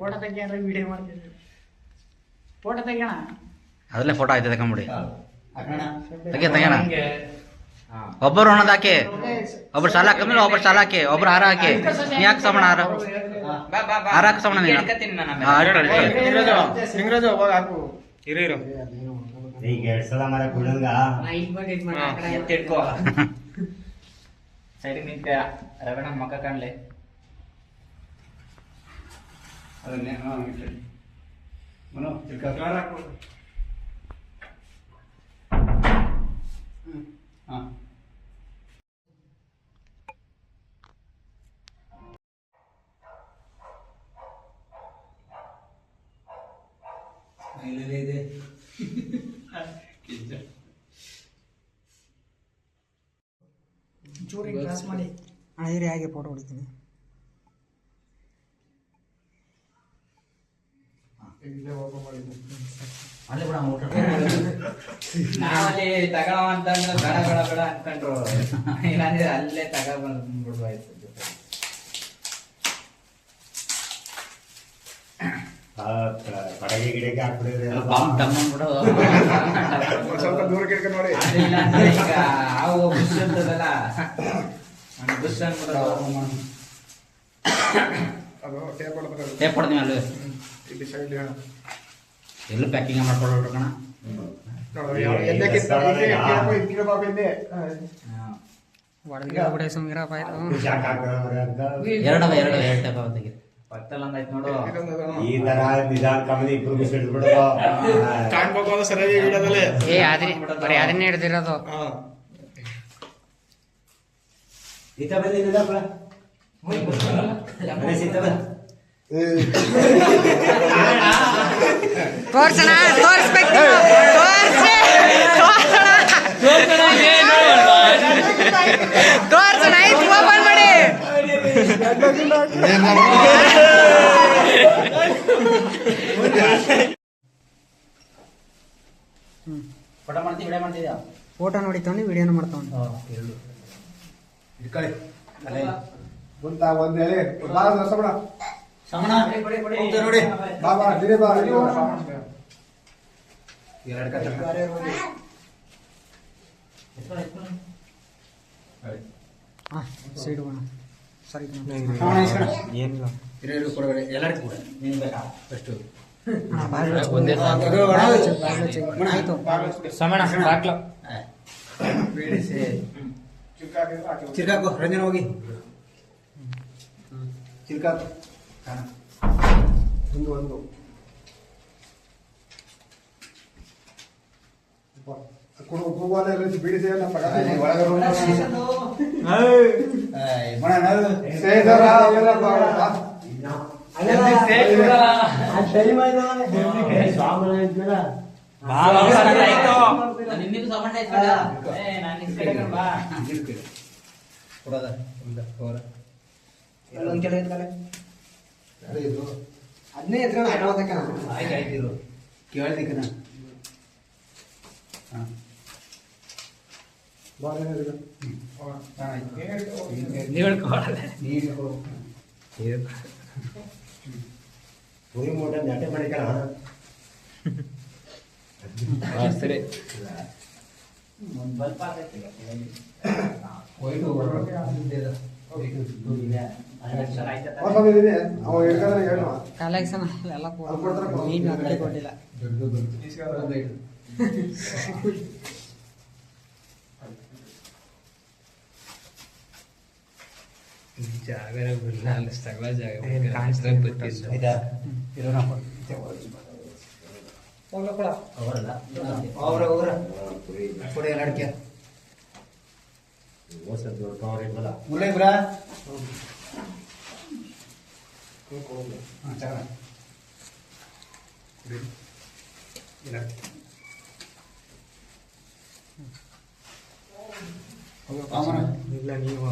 Photo ತೆಗಿಯಾರ video ಮಾಡ್ತೀನಿ. Photo ತೆಗಿಯೋಣ? ಅದಲ್ಲೇ ಫೋಟೋ ಆಯ್ತದೆ ತಗೊಂಬಿಡಿ ತೆಗೆ ತೆಗೆಣ ಒಬ್ಬರು ಹಣದ ಹಾಕಿ. ಒಬ್ರು ಸಾಲ ಹಾಕಿ ಒಬ್ರು ಸಾಲ ಹಾಕಿ. ಒಬ್ರು ಹಾರ ಹಾಕಿ. ನೀ ಯಾಕೆ ಸಮಣ ಹಾರ. ಹಾರ ಹಾಕಿ ಸಮಣ ನೀನು. ಸಿಂಗ್ರಾಜು ಅವಾಗ ಹಾಕು. ಇರು ಇರು. ಈಗ ಎರಡ್ ಸಲ ಮರ ಕುಡಂಗ. ಎತ್ತಿಡ್ಕೋ ಸೈಡಿಗೆ ನಿಂತ ರವಣ ಮಕ್ಕ ಕಾಣ್ಲೆ. ಅದನ್ನೇ ಹಾ ಇಟ್ಕೊಳ್ಳಿ. ಮನು ತಿರ್ಗಾ ಹಾ. ಇಲ್ಲೇ ಇದೆ. ಚೂರಿ ಕ್ಲಾಸ್ ಮಾಡಿ. ಐರಿ ಹಾಗೆ ಫೋಟೋ ಹೊಡಿತೀನಿ. ಅಲ್ಲೇ ಬಿಡ ಊಟ ನಾವಲ್ಲಿ ತಗೊಳವ ಅಂತಂದ್ರೆ ಬೇಡ ಬೇಡ ಬೇಡ ಅನ್ಕೊಂಡ್ರು. ಇಲ್ಲಾಂದ್ರೆ ಅಲ್ಲೇ ತಗೋ ಬಂದ್ಬಿಡ್ಬಾಯ್ತು ಕಡೆಗೆ ಗಿಡಕ್ಕೆ ಹಾಕ್ಬಿಡಿದ್ರೆ ಬಾಂಬ್ ತಮ್ಮ ಬಿಡು ಸ್ವಲ್ಪ ದೂರಕ್ಕೆ ಇಟ್ಕೊಂಡು ನೋಡಿ ಅದು ಇಲ್ಲ ಅಂದ್ರೆ ಈಗ ಹಾವು ಬುಷ್ ಅಂತದಲ್ಲ ಬುಷ್ ಅನ್ಬಿಡೋದು. ಅದು ಟೇಪ್ ಹೊಡ್ಬೇಕು ಅಲ್ಲಿ. ಇಲ್ಲಿ ಸೈಡ್ ಎಲ್ಲ ಪ್ಯಾಕಿಂಗ್ ಮಾಡ್ಕೊಳ್ಳೋಣ ಕಣ? ಎರಡವ ಎರಡು ತೆಗಿ ನೋಡು. ಈ ತರ ನಿಧಾನ ಕಮ್ಮಿ ಇಬ್ರು ಕಾಣ್ಬೇಕು ಸರಿಯಾಗಿ ಇಡೋದಲ್ಲೇ ಏ ಅದ್ರಿ ಬರೀ ಅದನ್ನೇ ಹಿಡ್ದಿರೋದು. ಈತ ಬಂದಿಲ್ಲ ತೋರ್ಸಣ ತೋರ್ಸ್ಬೇಕು ತೋರ್ಸಿ ತೋರ್ಸಣ ಆಯ್ತು ಓಪನ್ ಮಾಡಿ ಫೋಟೋ ಫೋಟೋ ನೋಡಿತವನಿ ವಿಡಿಯೋನು ಮಾಡ್ತಾವನಿ ಇಟ್ಕೊಳ್ಳಿ ಅಲ್ಲೇ ಬಂತ ಒಂದ್ ಎಲೆ ಬಾ ದೋಸ್ತ ಬಿಡ ಸಮಣ ಹೋಗ್ತಾ ನೋಡಿ ಬಾ ಬಾ ದಿನೇ ಬಾ ಇಲ್ಲಿ ಬಾ, ಸಾಮಾನ್ ಇದೆ. ಎರಡು ಕಟ್ಟ ಹಾಂ ಸೈಡ್ ಹೋಗೋಣ ಸರಿ ಏನಿಲ್ಲ ಇರೋ ಕೊಡಬೇಡಿ ಎಲ್ಲರಿಗೂ ಕೂಡ ನಿನ್ ಬೇಕಾ ಫಸ್ಟು ಆಯ್ತು ಸಮಣ ಬಾಕ್ಲ ಬೀಳಿಸಿ ಚಿಕ್ಕ ಹಾಕಿದ್ರೆ ಹಾಕಿದ್ರು. ಚಿರ್ಕಾಕು ರಂಜನ ಹೋಗಿ ಚಿರ್ಕಾಕು ಒಂದು ಒಂದು ಕುಡು ಕೂಗಾಲೆ ಇಲ್ಲಿಂದ ಬಿಡಿಸಿ ನಮ್ಮ ಪಕ್ಕ ಇದು. ಅದನ್ನೇ ಎತ್ಕೊಂಡು ಆಟೋದಕ್ಕ ಆಯ್ತು ಆಯ್ತು ಕೇಳ್ದಿಕ್ಕ ಕೇಳ್ದಿಕ್ಕನ ಹಾಂ. ಮಾಡಿಕಣ ಒಂದ್ ಬಲ್ಪ್ ಆಗೈತೆ ಹೋಯ್ತು ಸರ್ ಕಲೆಕ್ಷನ್ ಎಲ್ಲ ಕೊಟ್ಟಿಲ್ಲ ಆಯ್ತಾ ಇರೋಣ ಅವರಲ್ಲ ಅವ್ರ ಅವರ ಕೊಡಿ ಎಲ್ಲ ಮುಲ್ಲೆ ಬ್ರಾ ಹಾಂ ಚಗಳ ಇಲ್ಲ ನೀವು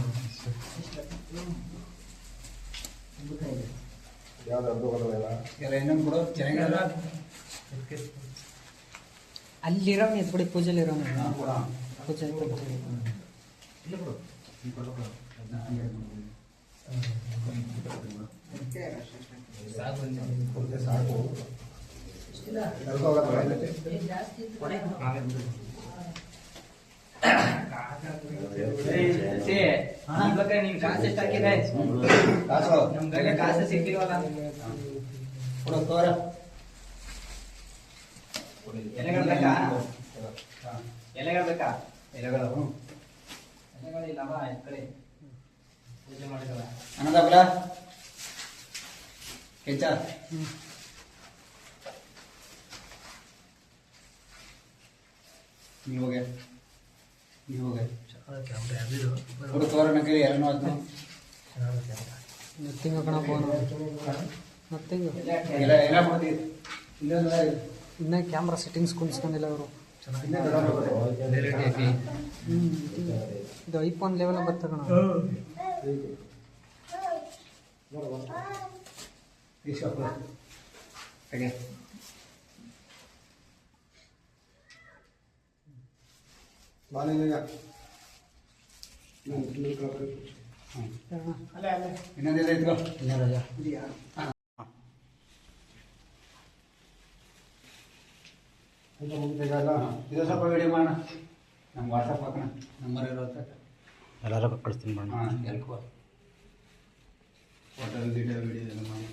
ಯಾವ್ದು ಅರ್ಧ ಬರೋದಿಲ್ಲ ಎಲ್ಲ ಇನ್ನೊಂದು ಕೊಡು ಚೆನ್ನಾಗಿಲ್ಲ ಅಲ್ಲಿರೋನು ಎತ್ಬಿಡಿ ಪೂಜೆಲಿ ಇರೋನು ಹಾಂ ಕೊಡ ಪೂಜೆ ಸಾಕು ಎಲ್ಗೋ ಹೋಗೋದು ಎಲ್ಲಕ್ಕೆ? ಇವಾಗ ನೀನ್ ಕಾಸು ಎಷ್ಟು ಹಾಕಿದೆ ಕಾಸು ನಮ್ ಕೈಗೆ ಕಾಸು ಸಿಕ್ಕಿಲ್ವಲ್ಲ ಕೊಡು ತೋರ ಎಲೆಗಳು ಬೇಕಾ ಎಲೆಗಳು ಬೇಕಾ ಎಲೆಗಳು ಎಲೆಗಳಿಲ್ಲ ಬಾ ಈ ಕಡೆ. ಪೂಜೆ ಮಾಡಿದವ. ಅನ್ನದ ಬಲ ಕೆಂಚ? ನೀವು ಹೋಗೆ. ನೀವು ಹೋಗೆ. ಕಣ ಫೋನ್ ಮತ್ತೆ ಇಲ್ಲ ಎಲ್ಲ ಮಾಡ್ತೀವಿ ಇನ್ನೊಂದು ಇನ್ನೇ ಕ್ಯಾಮ್ರಾ ಸೆಟ್ಟಿಂಗ್ಸ್ ಕುಣಿಸ್ಕೊಂಡಿಲ್ಲ ಅವರು. ಇದು ಐಫೋನ್ ಲೆವೆಲ್ ಬರ್ತದೆ ಕಣ ಈಶ್ವರ ಕೊಡು. ಹಾಗೆ. ಬಾಲಿಂಗ ಇನ್ನೊಂದು ಇನ್ನೊಂದು ಕಳ್ಕೊಳ್ಳಿ. ಇನ್ನೊಂದೆಲ್ಲ ಊಟ ಮುಗಿದಾಗಲ್ಲ ಇದು ಸ್ವಲ್ಪ ವಿಡಿಯೋ ಮಾಡೋಣ. ನಮ್ಮ ವಾಟ್ಸಪ್ ಹಾಕೋಣ. ನಂಬರ್ ಇರುತ್ತೆ ಎಲ್ಲರೂ ಕಳಿಸ್ತೀನಿ ಹಾಂ ಎಲ್ಕೋ. ಫೋಟೋ ವಿಡಿಯೋ ವಿಡಿಯೋ ಎಲ್ಲ ಮಾಡಿ.